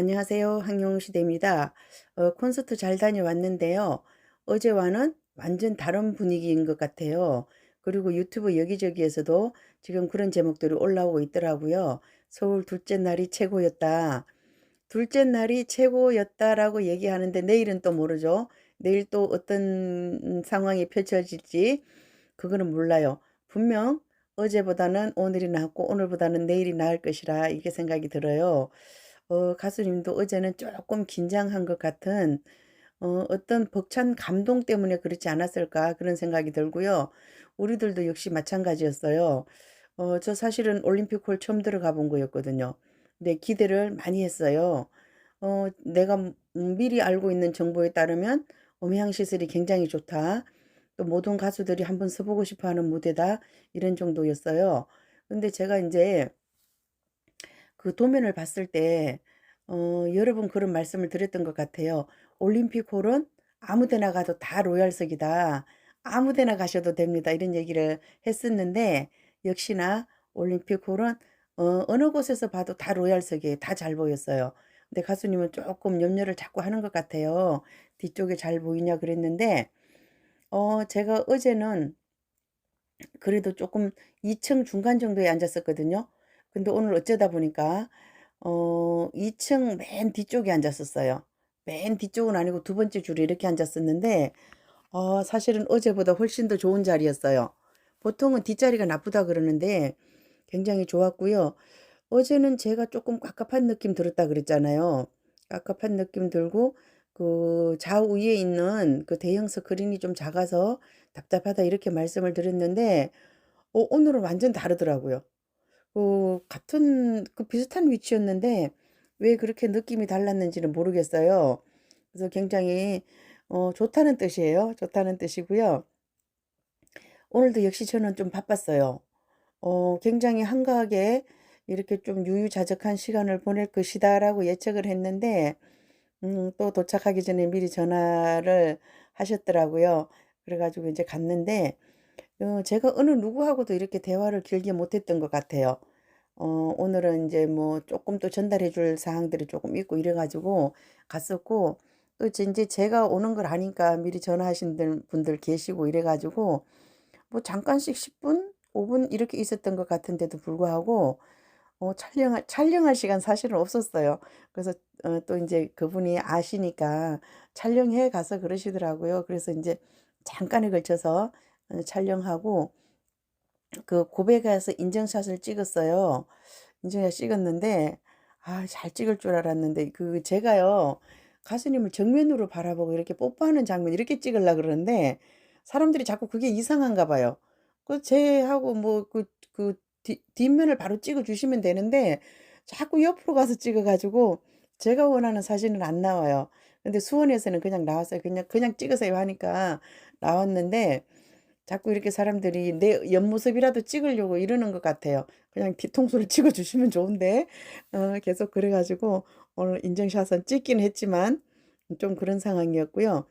안녕하세요. 항용시대입니다. 어, 콘서트 잘 다녀왔는데요. 어제와는 완전 다른 분위기인 것 같아요. 그리고 유튜브 여기저기에서도 지금 그런 제목들이 올라오고 있더라고요. 서울 둘째 날이 최고였다. 둘째 날이 최고였다라고 얘기하는데 내일은 또 모르죠. 내일 또 어떤 상황이 펼쳐질지 그거는 몰라요. 분명 어제보다는 오늘이 낫고 오늘보다는 내일이 나을 것이라 이렇게 생각이 들어요. 어, 가수님도 어제는 조금 긴장한 것 같은 어, 어떤 벅찬 감동 때문에 그렇지 않았을까 그런 생각이 들고요. 우리들도 역시 마찬가지였어요. 어, 저 사실은 올림픽 홀 처음 들어가 본 거였거든요. 근데 기대를 많이 했어요. 어, 내가 음, 미리 알고 있는 정보에 따르면 음향 시설이 굉장히 좋다. 또 모든 가수들이 한번 서보고 싶어 하는 무대다. 이런 정도였어요. 근데 제가 이제 그 도면을 봤을 때 어, 여러 번 그런 말씀을 드렸던 것 같아요. 올림픽 홀은 아무 데나 가도 다 로얄석이다. 아무 데나 가셔도 됩니다. 이런 얘기를 했었는데 역시나 올림픽 홀은 어, 어느 곳에서 봐도 다 로얄석이에요. 다잘 보였어요. 근데 가수님은 조금 염려를 자꾸 하는 것 같아요. 뒤쪽에 잘 보이냐 그랬는데 어, 제가 어제는 그래도 조금 2층 중간 정도에 앉았었거든요. 근데 오늘 어쩌다 보니까 어 2층 맨 뒤쪽에 앉았었어요. 맨 뒤쪽은 아니고 두 번째 줄에 이렇게 앉았었는데 어 사실은 어제보다 훨씬 더 좋은 자리였어요. 보통은 뒷자리가 나쁘다 그러는데 굉장히 좋았고요. 어제는 제가 조금 깝깝한 느낌 들었다 그랬잖아요. 깝깝한 느낌 들고 그 좌우에 있는 그 대형 스크린이 좀 작아서 답답하다 이렇게 말씀을 드렸는데 어 오늘은 완전 다르더라고요. 어 같은 그 비슷한 위치였는데 왜 그렇게 느낌이 달랐는지는 모르겠어요. 그래서 굉장히 어 좋다는 뜻이에요. 좋다는 뜻이고요. 오늘도 역시 저는 좀 바빴어요. 어 굉장히 한가하게 이렇게 좀 유유자적한 시간을 보낼 것이다라고 예측을 했는데 음 또 도착하기 전에 미리 전화를 하셨더라고요. 그래 가지고 이제 갔는데 어 제가 어느 누구하고도 이렇게 대화를 길게 못 했던 것 같아요. 어 오늘은 이제 뭐 조금 또 전달해 줄 사항들이 조금 있고 이래 가지고 갔었고 또 이제 제가 오는 걸 아니까 미리 전화하신 들 분들 계시고 이래 가지고 뭐 잠깐씩 10 분, 5분 이렇게 있었던 것 같은데도 불구하고 어 촬영할 촬영할 시간 사실은 없었어요. 그래서 어또 인제 그분이 아시니까 촬영해 가서 그러시더라고요. 그래서 인제 잠깐에 걸쳐서 어 촬영하고 그 고베 가서 인증샷을 찍었어요. 인증샷 찍었는데 아 잘 찍을 줄 알았는데 그 제가요 가수님을 정면으로 바라보고 이렇게 뽀뽀하는 장면 이렇게 찍으려 그러는데 사람들이 자꾸 그게 이상한가 봐요. 그 쟤하고 뭐그그뒷 뒷면을 바로 찍어 주시면 되는데 자꾸 옆으로 가서 찍어 가지고 제가 원하는 사진은 안 나와요. 근데 수원에서는 그냥 나왔어요. 그냥 "그냥 찍으세요." 하니까 나왔는데 자꾸 이렇게 사람들이 내 옆모습이라도 찍으려고 이러는 것 같아요. 그냥 뒤통수를 찍어 주시면 좋은데 어 계속 그래 가지고 오늘 인증샷은 찍긴 했지만 좀 그런 상황이었고요.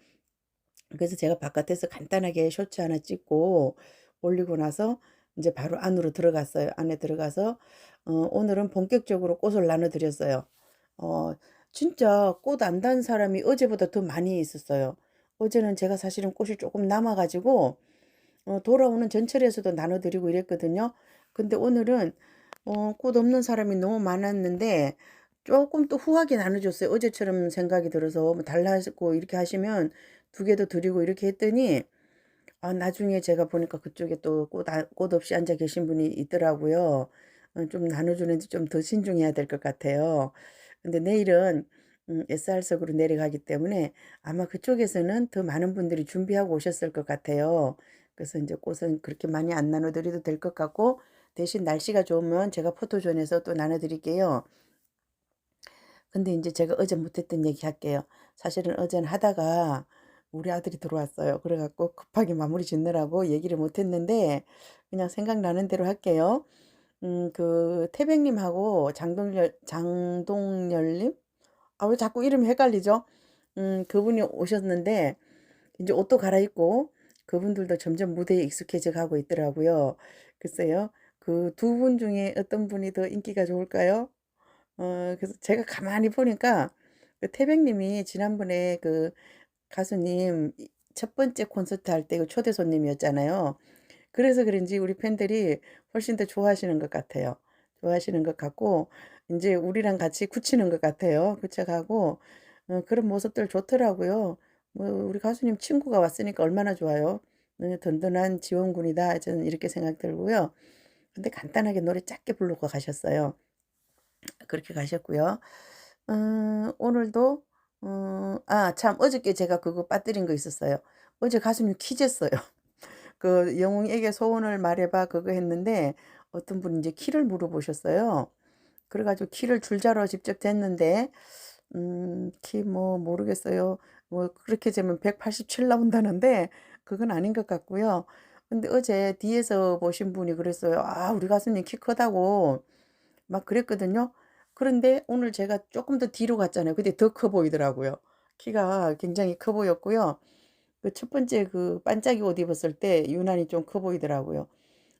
그래서 제가 바깥에서 간단하게 쇼츠 하나 찍고 올리고 나서 이제 바로 안으로 들어갔어요. 안에 들어가서 어 오늘은 본격적으로 꽃을 나눠 드렸어요. 어 진짜 꽃 안 단 사람이 어제보다 더 많이 있었어요. 어제는 제가 사실은 꽃이 조금 남아 가지고 어 돌아오는 전철에서도 나눠 드리고 이랬거든요. 근데 오늘은 어 꽃 없는 사람이 너무 많았는데 조금 또 후하게 나눠 줬어요. 어제처럼 생각이 들어서 뭐 달라고 이렇게 하시면 두 개 더 드리고 이렇게 했더니 아 나중에 제가 보니까 그쪽에 또꽃아꽃 없이 앉아 계신 분이 있더라고요. 어좀 나눠 주는데 좀더 신중해야 될 것 같아요. 근데 내일은 음 SR석으로 내려가기 때문에 아마 그쪽에서는 더 많은 분들이 준비하고 오셨을 것 같아요. 그래서 인제 꽃은 그렇게 많이 안 나눠 드려도 될 것 같고 대신 날씨가 좋으면 제가 포토존에서 또 나눠 드릴게요. 근데 인제 제가 어제 못 했던 얘기 할게요. 사실은 어제는 하다가 우리 아들이 들어왔어요. 그래 갖고 급하게 마무리 짓느라고 얘기를 못 했는데 그냥 생각나는 대로 할게요. 음 그 태백님하고 장동열 장동열님? 아 왜 자꾸 이름이 헷갈리죠? 음 그분이 오셨는데 인제 옷도 갈아입고 그분들도 점점 무대에 익숙해져 가고 있더라고요. 글쎄요. 그 두 분 중에 어떤 분이 더 인기가 좋을까요? 어 그래서 제가 가만히 보니까 그 태백 님이 지난번에 그 가수님 이첫 번째 콘서트 할 때 그 초대 손님이었잖아요. 그래서 그런지 우리 팬들이 훨씬 더 좋아하시는 것 같아요. 좋아하시는 것 같고 인제 우리랑 같이 굳히는 것 같아요. 굳혀 가고 어 그런 모습들 좋더라고요. 뭐 우리 가수님 친구가 왔으니까 얼마나 좋아요. 네 '든든한 지원군이다.' 저는 이렇게 생각 들고요. 근데 간단하게 노래 짧게 부르고 가셨어요. 그렇게 가셨고요. 어 오늘도 어아참 어저께 제가 그거 빠뜨린 거 있었어요. 어제 가수님 키 쟀어요. 그 "영웅에게 소원을 말해 봐." 그거 했는데 어떤 분이 인제 키를 물어보셨어요. 그래 가지고 키를 줄자로 직접 쟀는데 음 키 뭐 모르겠어요. 뭐 그렇게 재면 187 나온다는데 그건 아닌 것 같고요. 근데 어제 뒤에서 보신 분이 그랬어요. "아 우리 가수님 키 크다."고 막 그랬거든요. 그런데 오늘 제가 쪼끔 더 뒤로 갔잖아요. 근데 더 커 보이더라고요. 키가 굉장히 커 보였고요. 그 첫 번째 그 반짝이 옷 입었을 때 유난히 좀 커 보이더라고요.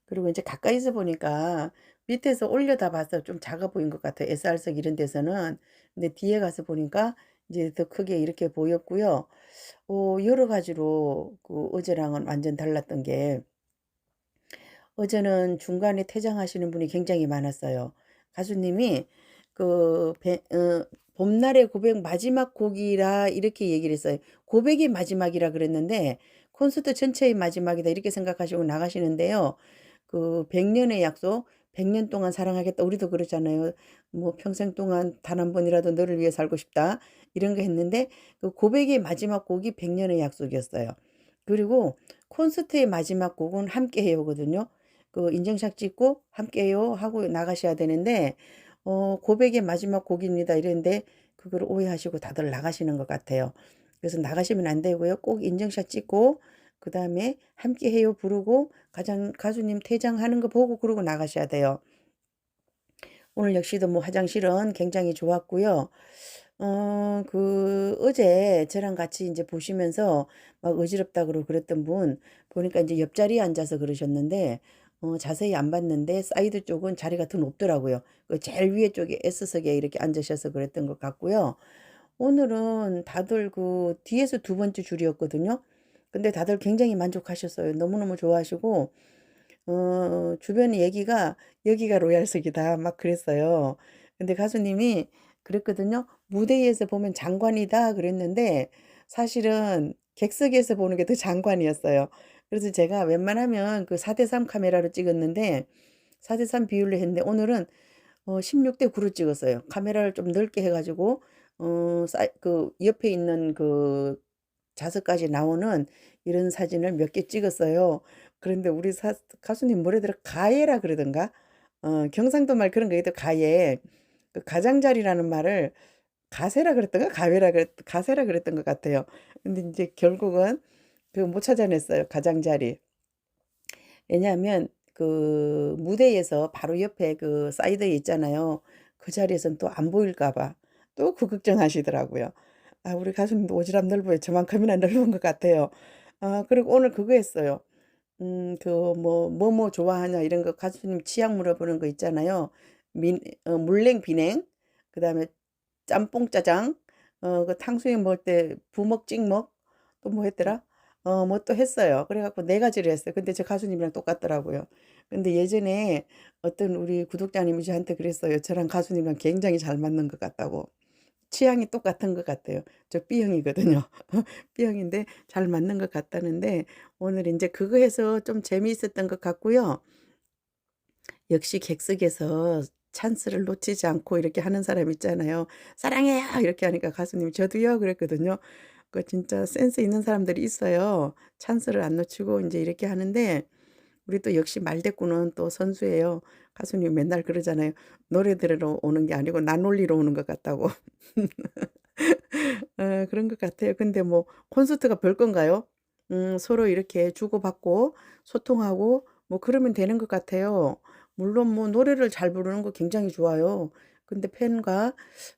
그리고 인제 가까이서 보니까 밑에서 올려다 봐서 좀 작아 보인 것 같아요, SR석 이런 데서는. 근데 뒤에 가서 보니까 이제 더 크게 이렇게 보였고요. 어 여러 가지로 그 어제랑은 완전 달랐던 게 어제는 중간에 퇴장하시는 분이 굉장히 많았어요. 가수님이 그 배 어 "봄날의 고백 마지막 곡이라." 이렇게 얘기를 했어요. 고백이 마지막이라 그랬는데 "콘서트 전체의 마지막이다." 이렇게 생각하시고 나가시는데요. 그 "100 년의 약속, 100년 동안 사랑하겠다." 우리도 그러잖아요. 뭐 "평생 동안 단 한 번이라도 너를 위해 살고 싶다." 이런 거 했는데 그 고백의 마지막 곡이 "100 년의 약속이었어요." 그리고 콘서트의 마지막 곡은 함께해요거든요. 그 인증샷 찍고 "함께해요." 하고 나가셔야 되는데 어 "고백의 마지막 곡입니다." 이랬는데 그걸 오해하시고 다들 나가시는 것 같아요. 그래서 나가시면 안 되고요. 꼭 인증샷 찍고 그 다음에 "함께해요." 부르고 가장 가수님 퇴장하는 거 보고 그러고 나가셔야 돼요. 오늘 역시도 뭐 화장실은 굉장히 좋았고요. 어 그 어제 저랑 같이 인제 보시면서 막 어지럽다 그러고 그랬던 분 보니까 인제 옆자리에 앉아서 그러셨는데 어 자세히 안 봤는데 사이드 쪽은 자리가 더 높더라고요. 그 제일 위에 쪽에 S석에 이렇게 앉으셔서 그랬던 것 같고요. 오늘은 다들 그 뒤에서 두 번째 줄이었거든요. 근데 다들 굉장히 만족하셨어요. 너무너무 좋아하시고 어 주변 얘기가 "여기가 로얄석이다." 막 그랬어요. 근데 가수님이 그랬거든요. "무대 위에서 보면 장관이다." 그랬는데 사실은 객석에서 보는 게 더 장관이었어요. 그래서 제가 웬만하면 그 4대 3 카메라로 찍었는데 4대 3 비율로 했는데 오늘은 어 16대 9로 찍었어요. 카메라를 좀 넓게 해 가지고 어 그 옆에 있는 그 좌석까지 나오는 이런 사진을 몇 개 찍었어요. 그런데 우리 사 가수님 뭐라더라 가예라 그러던가? 어 경상도 말 그런 거 있더 가예. 그 가장자리라는 말을 가세라 그랬던가 가외라 그랬 가세라 그랬던 것 같아요. 근데 인제 결국은 그거 못 찾아냈어요, 가장자리. 왜냐하면 그 무대에서 바로 옆에 그 사이드에 있잖아요. 그 자리에선 또 안 보일까 봐 또 그 걱정하시더라고요. 아 우리 가수님도 오지랖 넓어요. 저만큼이나 넓은 것 같아요. 아 그리고 오늘 그거 했어요. 음그 뭐 "뭐 뭐 좋아하냐?" 이런 거 가수님 취향 물어보는 거 있잖아요. 민 어 물냉 비냉 그 다음에 짬뽕 짜장 어 그 탕수육 먹을 때 부먹 찍먹 또 뭐 했더라? 어 뭐 또 했어요. 그래 갖고 4 가지를 했어요. 근데 저 가수님이랑 똑같더라고요. 근데 예전에 어떤 우리 구독자님이 저한테 그랬어요. 저랑 가수님이랑 굉장히 잘 맞는 것 같다고. 취향이 똑같은 것 같아요. 저 B형이거든요. B형인데 잘 맞는 것 같다는데 오늘 인제 그거 해서 좀 재미있었던 것 같고요. 역시 객석에서 찬스를 놓치지 않고 이렇게 하는 사람 있잖아요. "사랑해요." 이렇게 하니까 가수님이 "저도요." 그랬거든요. 그 진짜 센스 있는 사람들이 있어요. 찬스를 안 놓치고 인제 이렇게 하는데 우리 또 역시 말대꾸는 또 선수예요. 가수님 맨날 그러잖아요. 노래 들으러 오는 게 아니고 나 놀리러 오는 것 같다고. 어 그런 것 같아요. 근데 뭐 콘서트가 별 건가요? 음 서로 이렇게 주고받고 소통하고 뭐 그러면 되는 것 같아요. 물론 뭐 노래를 잘 부르는 거 굉장히 좋아요. 근데 팬과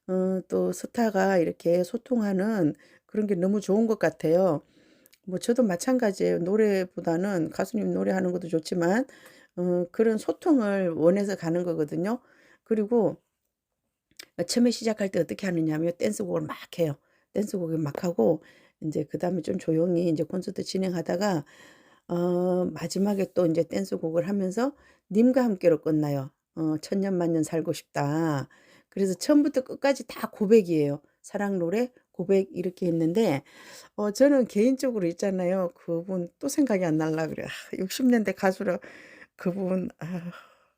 어 또 스타가 이렇게 소통하는 그런 게 너무 좋은 것 같아요. 뭐 저도 마찬가지예요. 노래보다는 가수님 노래하는 것도 좋지만 어 그런 소통을 원해서 가는 거거든요. 그리고 어 처음에 시작할 때 어떻게 하느냐면 댄스곡을 막 해요. 댄스곡을 막 하고 인제 그 다음에 좀 조용히 인제 콘서트 진행하다가 어 마지막에 또 인제 댄스곡을 하면서 님과 함께로 끝나요. 어 천년만년 살고 싶다. 그래서 처음부터 끝까지 다 고백이에요. 사랑 노래, 고백 이렇게 했는데 어 저는 개인적으로 있잖아요. 그분 또 생각이 안 날라 그래요. 아60 년대 가수라 그분 아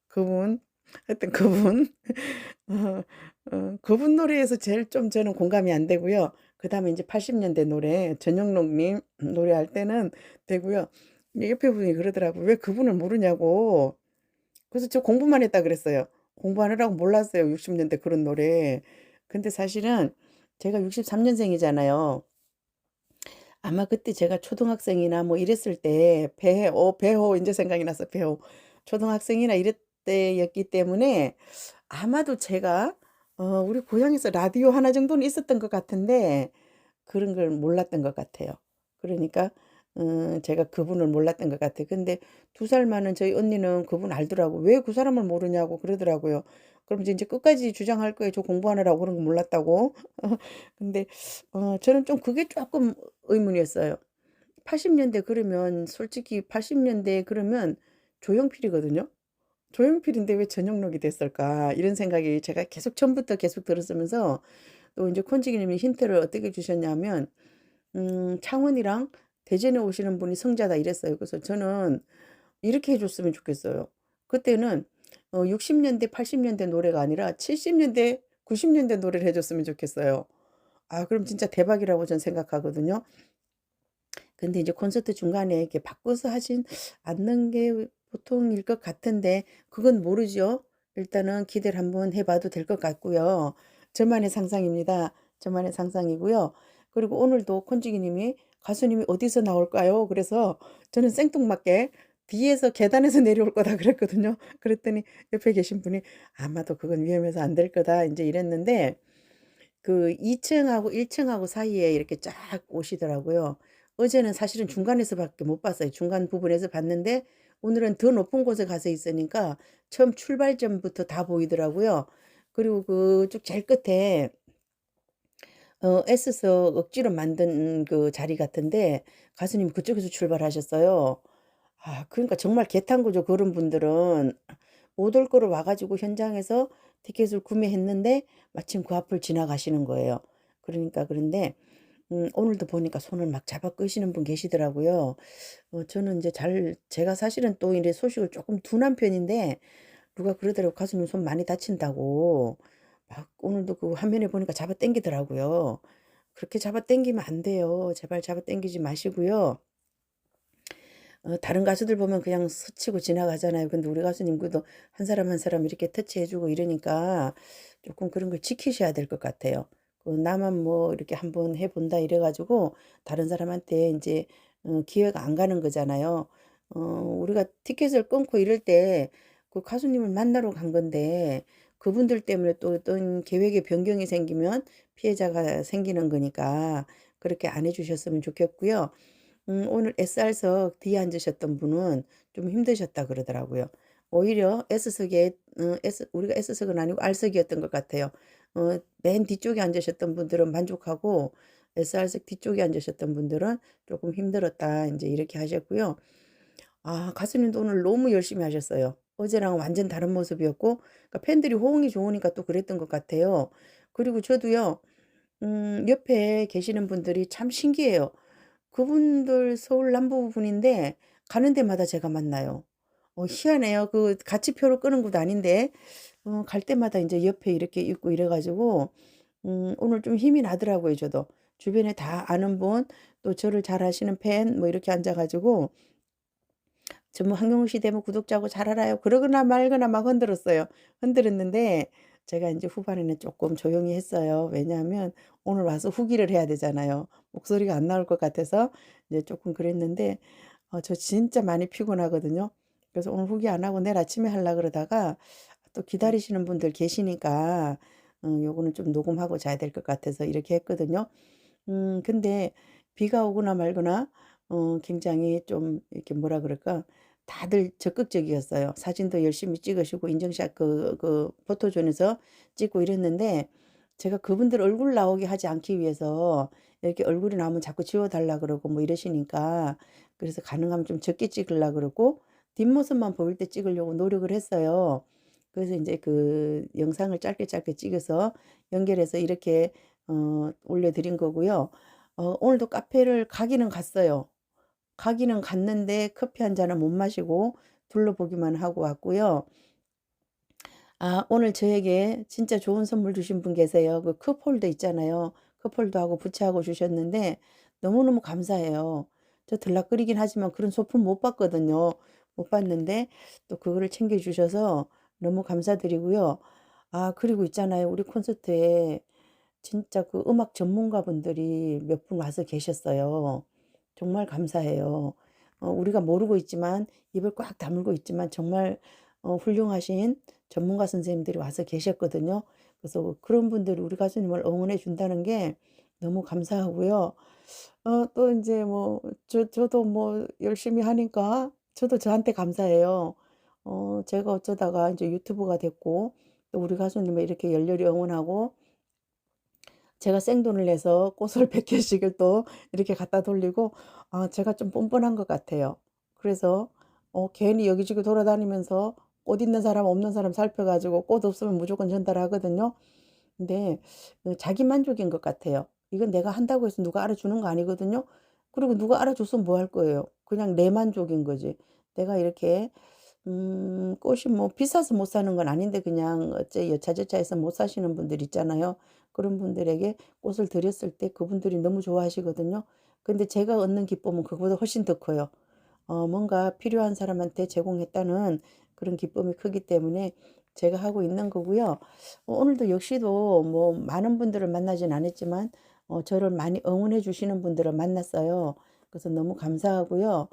그분 하여튼 그분 어 어 그분 노래에서 제일 좀 저는 공감이 안 되고요. 그다음에 인제 80 년대 노래 전영록 님 노래할 때는 되고요. 옆에 분이 그러더라고요. "왜 그분을 모르냐."고. 그래서 저 공부만 했다 그랬어요. 공부하느라고 몰랐어요 60 년대 그런 노래. 근데 사실은 제가 63 년생이잖아요. 아마 그때 제가 초등학생이나 뭐 이랬을 때 배호, 배호 인제 생각이 났어 배호. 초등학생이나 이럴 때였기 때문에 아마도 제가 어 우리 고향에서 라디오 하나 정도는 있었던 것 같은데 그런 걸 몰랐던 것 같아요. 그러니까 어 제가 그분을 몰랐던 것 같아요. 근데 2살 많은 저희 언니는 그분 알더라고요. "왜 그 사람을 모르냐."고 그러더라고요. 그럼 이제 끝까지 주장할 거예요. 저 공부하느라고 그런 거 몰랐다고. 근데 어 저는 좀 그게 쪼끔 의문이었어요. 80 년대 그러면 솔직히 80 년대 그러면 조용필이거든요. '조용필인데 왜 전영록이 됐을까?' 이런 생각이 제가 계속 처음부터 계속 들었으면서 또 인제 콘지기 님이 힌트를 어떻게 주셨냐면 음 "창원이랑 대전에 오시는 분이 성자다." 이랬어요. 그래서 저는 이렇게 해 줬으면 좋겠어요. 그때는 어60 년대 80 년대 노래가 아니라 70 년대 90 년대 노래를 해 줬으면 좋겠어요. 아 그럼 진짜 대박이라고 전 생각하거든요. 근데 이제 콘서트 중간에 이렇게 바꿔서 하진 않는 게 보통일 것 같은데 그건 모르죠. 일단은 기대를 한번 해 봐도 될 것 같고요. 저만의 상상입니다. 저만의 상상이고요. 그리고 오늘도 콘지기 님이 " 가수님이 어디서 나올까요?" 그래서 저는 생뚱맞게 "뒤에서 계단에서 내려올 거다." 그랬거든요. 그랬더니 옆에 계신 분이 "아마도 그건 위험해서 안 될 거다." 인제 이랬는데 그 2 층하고 1 층하고 사이에 이렇게 쫙 오시더라고요. 어제는 사실은 중간에서 밖에 못 봤어요. 중간 부분에서 봤는데 오늘은 더 높은 곳에 가서 있으니까 처음 출발점부터 다 보이더라고요. 그리고 그쪽 제일 끝에 어 애써서 억지로 만든 그 자리 같은데 가수님이 그쪽에서 출발하셨어요. 아 그러니까 정말 개탄구죠 그런 분들은. 못 올 거를 와 가지고 현장에서 티켓을 구매했는데 마침 그 앞을 지나가시는 거예요. 그러니까 그런데 음 오늘도 보니까 손을 막 잡아 끄시는 분 계시더라고요. 어 저는 인제 잘 제가 사실은 또 이래 소식을 쪼끔 둔한 편인데 누가 그러더라고요. "가수님 손 많이 다친다."고. 막 오늘도 그 화면에 보니까 잡아 당기더라고요. 그렇게 잡아 당기면 안 돼요. 제발 잡아 당기지 마시고요. 어 다른 가수들 보면 그냥 스치고 지나가잖아요. 근데 우리 가수님 그래도 한 사람 한 사람 이렇게 터치해 주고 이러니까 쪼끔 그런 걸 지키셔야 될 것 같아요. 그 나만 뭐 이렇게 한번 해 본다 이래 가지고 다른 사람한테 인제 어 기회가 안 가는 거잖아요. 어 우리가 티켓을 끊고 이럴 때 그 가수님을 만나러 간 건데 그분들 때문에 또 어떤 계획의 변경이 생기면 피해자가 생기는 거니까 그렇게 안 해 주셨으면 좋겠고요. 음 오늘 SR석 뒤에 앉으셨던 분은 좀 힘드셨다 그러더라고요. 오히려 S석에 어 S 우리가 S석은 아니고 R석이었던 것 같아요. 어 맨 뒤쪽에 앉으셨던 분들은 만족하고 SR석 뒤쪽에 앉으셨던 분들은 "쪼끔 힘들었다." 인제 이렇게 하셨고요. 아 가수님도 오늘 너무 열심히 하셨어요. 어제랑은 완전 다른 모습이었고 그러니까 팬들이 호응이 좋으니까 또 그랬던 것 같아요. 그리고 저도요. 음 옆에 계시는 분들이 참 신기해요. 그분들 서울 남부 분인데 가는 데마다 제가 만나요. 어 희한해요. 그 같이 표를 끄는 것도 아닌데 어 갈 때마다 인제 옆에 이렇게 있고 이래 가지고 음 오늘 좀 힘이 나더라고요 저도. 주변에 다 아는 분 또 저를 잘 아시는 팬 뭐 이렇게 앉아 가지고 전뭐 "황경우 씨 대모 구독자고 잘 알아요." 그러거나 말거나 막 흔들었어요. 흔들었는데 제가 인제 후반에는 쪼끔 조용히 했어요. 왜냐하면 오늘 와서 후기를 해야 되잖아요. 목소리가 안 나올 것 같아서 이제 쪼끔 그랬는데 어 저 진짜 많이 피곤하거든요. 그래서 오늘 후기 안 하고 내일 아침에 하려 그러다가 또 기다리시는 분들 계시니까 어 요거는 좀 녹음하고 자야 될 것 같아서 이렇게 했거든요. 음 근데 비가 오거나 말거나 어 굉장히 좀 이렇게 뭐라 그럴까? 다들 적극적이었어요. 사진도 열심히 찍으시고 인증샷 그 그 포토존에서 찍고 이랬는데 제가 그분들 얼굴 나오게 하지 않기 위해서 이렇게 얼굴이 나오면 자꾸 지워 달라 그러고 뭐 이러시니까 그래서 가능하면 좀 적게 찍으려 그러고 뒷모습만 보일 때 찍으려고 노력을 했어요. 그래서 인제 그 영상을 짧게 짧게 찍어서 연결해서 이렇게 어 올려 드린 거고요. 어 오늘도 카페를 가기는 갔어요. 가기는 갔는데 커피 한 잔은 못 마시고 둘러보기만 하고 왔고요. 아 오늘 저에게 진짜 좋은 선물 주신 분 계세요. 그 컵홀더 있잖아요. 컵홀더하고 부채하고 주셨는데 너무너무 감사해요. 저 들락거리긴 하지만 그런 소품 못 봤거든요. 못 봤는데 또 그거를 챙겨 주셔서 너무 감사드리고요. 아 그리고 있잖아요. 우리 콘서트에 진짜 그 음악 전문가분들이 몇 분 와서 계셨어요. 정말 감사해요. 어 우리가 모르고 있지만 입을 꽉 다물고 있지만 정말 어 훌륭하신 전문가 선생님들이 와서 계셨거든요. 그래서 그런 분들이 우리 가수님을 응원해 준다는 게 너무 감사하고요. 어또 인제 뭐 저 저도 뭐 열심히 하니까 저도 저한테 감사해요. 어 제가 어쩌다가 인제 유튜버가 됐고 또 우리 가수님을 이렇게 열렬히 응원하고 제가 생돈을 내서 꽃을 100 개씩을 또 이렇게 갖다 돌리고 아 제가 좀 뻔뻔한 것 같아요. 그래서 어 괜히 여기저기 돌아다니면서 꽃 있는 사람 없는 사람 살펴 가지고 꽃 없으면 무조건 전달하거든요. 근데 그 자기 만족인 것 같아요. 이건 내가 한다고 해서 누가 알아주는 거 아니거든요. 그리고 누가 알아줬으면 뭐 할 거예요. 그냥 내 만족인 거지. 내가 이렇게 음 꽃이 뭐 비싸서 못 사는 건 아닌데 그냥 어째 여차저차해서 못 사시는 분들 있잖아요. 그런 분들에게 꽃을 드렸을 때 그분들이 너무 좋아하시거든요. 근데 제가 얻는 기쁨은 그거보다 훨씬 더 커요. 어 뭔가 필요한 사람한테 제공했다는 그런 기쁨이 크기 때문에 제가 하고 있는 거고요. 어 오늘도 역시도 뭐 많은 분들을 만나진 않았지만 어 저를 많이 응원해 주시는 분들을 만났어요. 그래서 너무 감사하고요.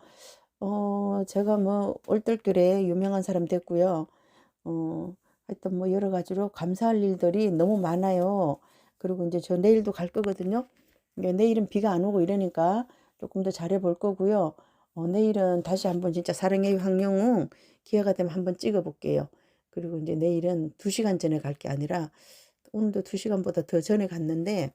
어 제가 뭐 얼떨결에 유명한 사람 됐고요. 어 하여튼 뭐 여러 가지로 감사할 일들이 너무 많아요. 그리고 인제 저 내일도 갈 거거든요. 내일은 비가 안 오고 이러니까 쪼끔 더 잘해 볼 거고요. 어 내일은 다시 한번 진짜 사랑의 황영웅 기회가 되면 한번 찍어 볼게요. 그리고 인제 내일은 2 시간 전에 갈 게 아니라 오늘도 2 시간보다 더 전에 갔는데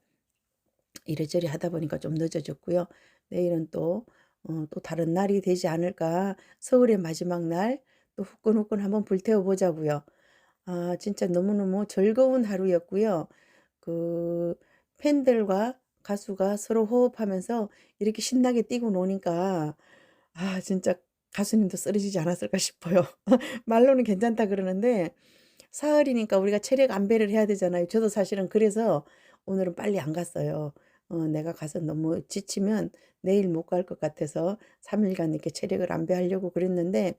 이래저래 하다 보니까 좀 늦어졌고요. 내일은 또 어 또 다른 날이 되지 않을까. 서울의 마지막 날 또 후끈후끈 한번 불태워 보자고요. 아 진짜 너무너무 즐거운 하루였고요. 그 팬들과 가수가 서로 호흡하면서 이렇게 신나게 뛰고 노니까 아 진짜 가수님도 쓰러지지 않았을까 싶어요. 말로는 괜찮다 그러는데 사흘이니까 우리가 체력 안배를 해야 되잖아요. 저도 사실은 그래서 오늘은 빨리 안 갔어요. 어 내가 가서 너무 지치면 내일 못 갈 것 같아서 3 일간 이렇게 체력을 안배하려고 그랬는데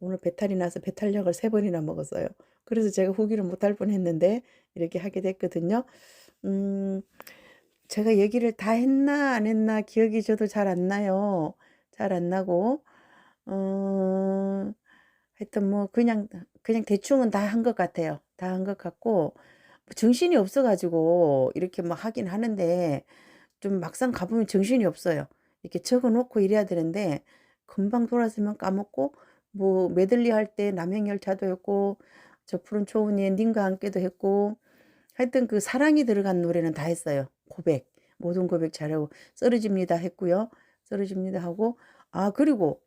오늘 배탈이 나서 배탈약을 3 번이나 먹었어요. 그래서 제가 후기를 못할 뻔했는데 이렇게 하게 됐거든요. 음 제가 얘기를 다 했나 안 했나 기억이 저도 잘 안 나요. 잘 안 나고 어 하여튼 뭐 그냥 그냥 대충은 다 한 것 같아요. 다 한 것 같고 정신이 없어 가지고 이렇게 막 하긴 하는데 좀 막상 가 보면 정신이 없어요. 이렇게 적어 놓고 이래야 되는데 금방 돌아서면 까먹고 뭐 메들리 할 때 남행열차도 했고 저 푸른 초원위에 님과 함께도 했고 하여튼 그 사랑이 들어간 노래는 다 했어요. 고백. 모든 고백 잘하고 쓰러집니다 했고요. 쓰러집니다 하고 아 그리고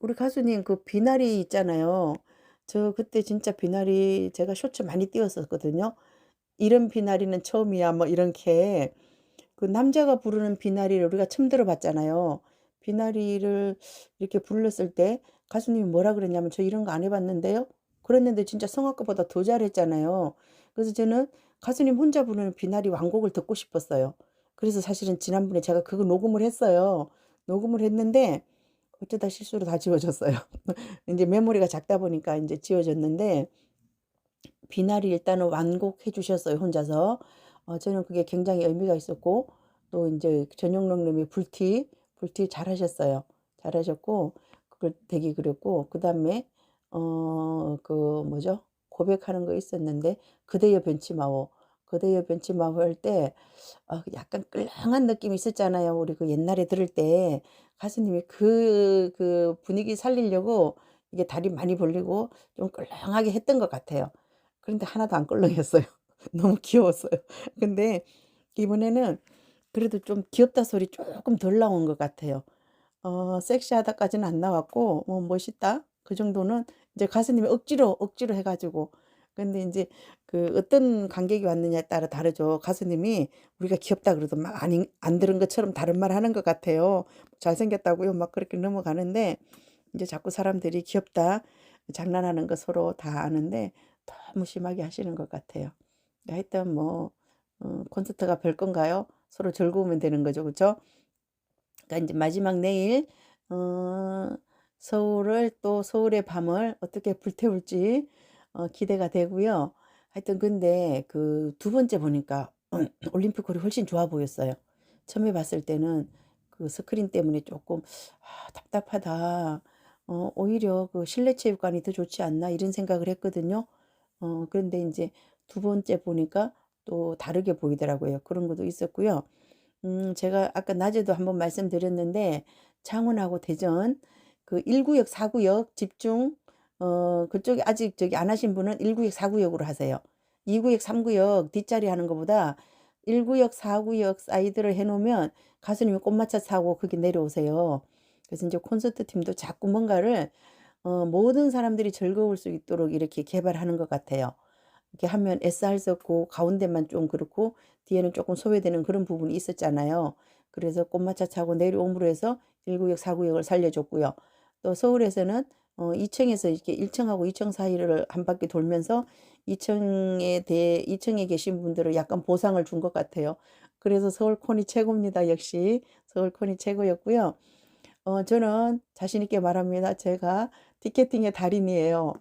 우리 가수님 그 비나리 있잖아요. 저 그때 진짜 비나리 제가 쇼츠 많이 띄웠었거든요. " 이런 비나리는 처음이야." 뭐 이렇게 그 남자가 부르는 비나리를 우리가 처음 들어봤잖아요. 비나리를 이렇게 불렀을 때 가수님이 뭐라 그랬냐면 "저 이런 거 안 해 봤는데요." 그랬는데 진짜 성악가보다 더 잘했잖아요. 그래서 저는 가수님 혼자 부르는 비나리 완곡을 듣고 싶었어요. 그래서 사실은 지난번에 제가 그거 녹음을 했어요. 녹음을 했는데 어쩌다 실수로 다 지워졌어요. 인제 메모리가 작다 보니까 인제 지워졌는데 비나리 일단은 완곡해 주셨어요 혼자서. 어 저는 그게 굉장히 의미가 있었고 또 인제 전영록 님이 불티, 불티 잘하셨어요. 잘하셨고 그걸 되게 그렸고 그 다음에 어 그 뭐죠? 고백하는 거 있었는데 그대여 벤치마워. 그대여 벤치마워 할때아 약간 끌렁한 느낌이 있었잖아요. 우리 그 옛날에 들을 때 가수님이 그그 분위기 살리려고 이게 다리 많이 벌리고 좀 껄렁하게 했던 것 같아요. 그런데 하나도 안 껄렁했어요. 너무 귀여웠어요. 근데 이번에는 그래도 좀 귀엽다 소리 조금 덜 나온 것 같아요. 어 섹시하다까지는 안 나왔고 뭐 멋있다 그 정도는 이제 가수님이 억지로, 억지로 해 가지고 근데 인제 그 어떤 관객이 왔느냐에 따라 다르죠. 가수님이 우리가 귀엽다 그래도 막 아닌 안 들은 것처럼 다른 말 하는 것 같아요. 잘생겼다고요 막 그렇게 넘어가는데 인제 자꾸 사람들이 귀엽다 장난하는 거 서로 다 아는데 너무 심하게 하시는 것 같아요. 하여튼 뭐어 콘서트가 별 건가요? 서로 즐거우면 되는 거죠. 그죠? 그러니까 인제 마지막 내일 어 서울을 또 서울의 밤을 어떻게 불태울지 어 기대가 되고요. 하여튼 근데 그 두 번째 보니까 올림픽 홀이 훨씬 좋아 보였어요. 처음에 봤을 때는 그 스크린 때문에 쪼끔 '아 답답하다. 어 오히려 그 실내 체육관이 더 좋지 않나?' 이런 생각을 했거든요. 어 그런데 인제 두 번째 보니까 또 다르게 보이더라고요. 그런 것도 있었고요. 음 제가 아까 낮에도 한번 말씀드렸는데 창원하고 대전 그 1 구역 4 구역 집중 어 그쪽에 아직 저기 안 하신 분은 1 구역 4 구역으로 하세요. 2 구역 3 구역 뒷자리 하는 것보다 1 구역 4 구역 사이드를 해 놓으면 가수님이 꽃마차 타고 거기 내려오세요. 그래서 인제 콘서트 팀도 자꾸 뭔가를 어 모든 사람들이 즐거울 수 있도록 이렇게 개발하는 것 같아요. 이렇게 하면 수 없고 가운데만 좀 그렇고 뒤에는 쪼끔 소외되는 그런 부분이 있었잖아요. 그래서 꽃마차 타고 내려옴으로 해서 1 구역 4 구역을 살려 줬고요. 또 서울에서는 어 2 층에서 이렇게 1 층하고 2층 사이를 한 바퀴 돌면서 2 층에 대해 2 층에 계신 분들을 약간 보상을 준 것 같아요. 그래서 서울 콘이 최고입니다 역시. 서울 콘이 최고였고요. 어 저는 자신 있게 말합니다. 제가 티켓팅의 달인이에요.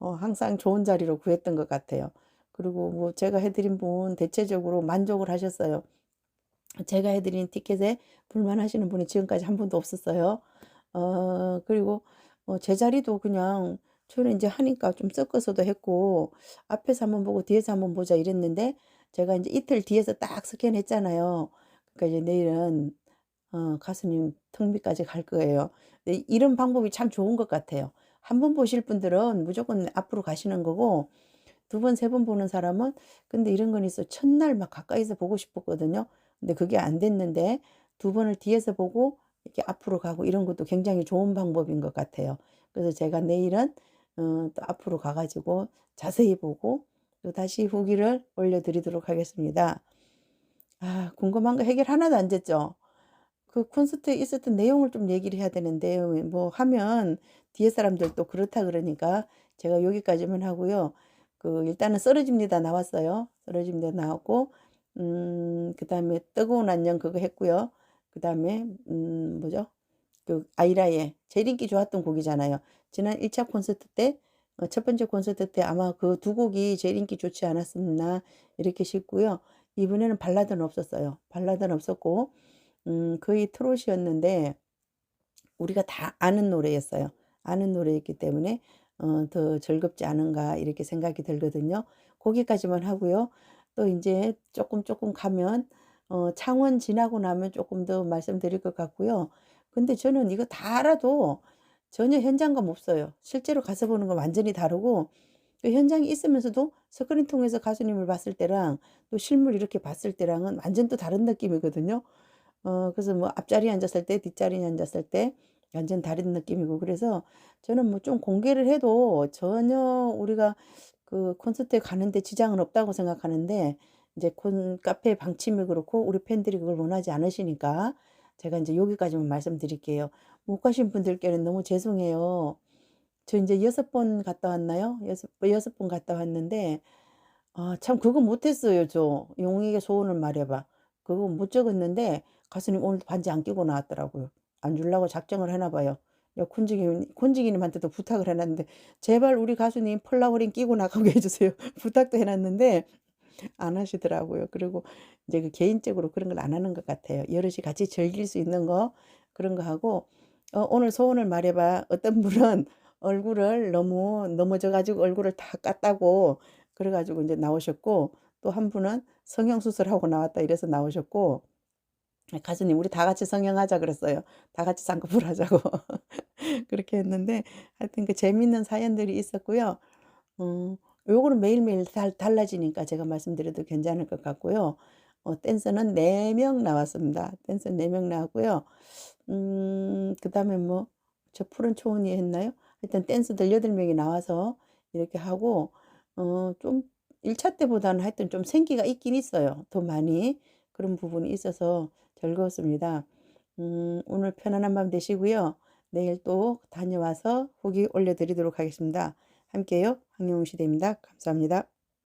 어 항상 좋은 자리로 구했던 것 같아요. 그리고 뭐 제가 해 드린 분 대체적으로 만족을 하셨어요. 제가 해 드린 티켓에 불만하시는 분이 지금까지 한 분도 없었어요. 어 그리고 어 제 자리도 그냥 저는 인제 하니까 좀 섞어서도 했고 앞에서 한번 보고 뒤에서 한번 보자 이랬는데 제가 인제 이틀 뒤에서 딱 스캔했잖아요. 그러니까 이제 내일은 어 가수님 턱밑까지 갈 거예요. 네 이런 방법이 참 좋은 것 같아요. 한 번 보실 분들은 무조건 앞으로 가시는 거고 두 번, 세 번 보는 사람은 근데 이런 건 있어 첫날 막 가까이서 보고 싶었거든요. 근데 그게 안 됐는데 두 번을 뒤에서 보고 이렇게 앞으로 가고 이런 것도 굉장히 좋은 방법인 것 같아요. 그래서 제가 내일은 어 또 앞으로 가 가지고 자세히 보고 또 다시 후기를 올려 드리도록 하겠습니다. 아 궁금한 거 해결 하나도 안 됐죠? 그 콘서트에 있었던 내용을 좀 얘기를 해야 되는데 뭐 하면 뒤에 사람들 또 그렇다 그러니까 제가 여기까지만 하고요. 그 일단은 "쓰러집니다." 나왔어요. "쓰러집니다." 나왔고 음 그다음에 "뜨거운 안녕." 그거 했고요. 그다음에 음 뭐죠? 그 아이라의 제일 인기 좋았던 곡이잖아요. 지난 1차 콘서트 때어첫 번째 콘서트 때 아마 그 두 곡이 제일 인기 좋지 않았었나 이렇게 싶고요. 이번에는 발라드는 없었어요. 발라드는 없었고 음 거의 트롯이었는데 우리가 다 아는 노래였어요. 아는 노래였기 때문에 어 더 즐겁지 않은가 이렇게 생각이 들거든요. 거기까지만 하고요. 또 인제 쪼끔 쪼끔 가면 어 창원 지나고 나면 쪼끔 더 말씀드릴 것 같고요. 근데 저는 이거 다 알아도 전혀 현장감 없어요. 실제로 가서 보는 건 완전히 다르고 또 현장에 있으면서도 스크린 통해서 가수님을 봤을 때랑 또 실물 이렇게 봤을 때랑은 완전 또 다른 느낌이거든요. 어 그래서 뭐 앞자리에 앉았을 때 뒷자리에 앉았을 때 완전 다른 느낌이고 그래서 저는 뭐 좀 공개를 해도 전혀 우리가 그 콘서트에 가는데 지장은 없다고 생각하는데 이제 콘 카페 방침이 그렇고 우리 팬들이 그걸 원하지 않으시니까 제가 인제 여기까지만 말씀드릴게요. 못 가신 분들께는 너무 죄송해요. 저 인제 6번 갔다 왔나요? 여섯 번 6번 갔다 왔는데 아 참 그거 못 했어요 저. 용에게 소원을 말해 봐. 그거 못 적었는데 가수님 오늘도 반지 안 끼고 나왔더라고요. 안 주려고 작정을 했나 봐요. 야 콘지기 콘지기님한테도 부탁을 해 놨는데 "제발 우리 가수님 폴라버린 끼고 나가게 해 주세요." 부탁도 해 놨는데 안 하시더라고요. 그리고 이제 그 개인적으로 그런 걸 안 하는 것 같아요. 여럿이 같이 즐길 수 있는 거 그런 거 하고 어 "오늘 소원을 말해 봐." 어떤 분은 얼굴을 너무 넘어져 가지고 얼굴을 다 깠다고 그래 가지고 인제 나오셨고 또 한 분은 "성형 수술하고 나왔다." 이래서 나오셨고 아 가수님 우리 다 같이 성형하자 그랬어요. 다 같이 쌍꺼풀 하자고. 그렇게 했는데 하여튼 그 재밌는 사연들이 있었고요. 어 요거는 매일매일 달 달라지니까 제가 말씀드려도 괜찮을 것 같고요. 어 댄서는 4명 나왔습니다. 댄서 4명 나왔고요. 음 그 다음에 뭐 저 푸른 초원이 했나요? 하여튼 댄서들 8 명이 나와서 이렇게 하고 어좀 1차 때보다는 하여튼 좀 생기가 있긴 있어요, 더 많이. 그런 부분이 있어서 즐거웠습니다. 음 오늘 편안한 밤 되시고요. 내일 또 다녀와서 후기 올려 드리도록 하겠습니다. 함께요. 황영우 시대입니다. 감사합니다.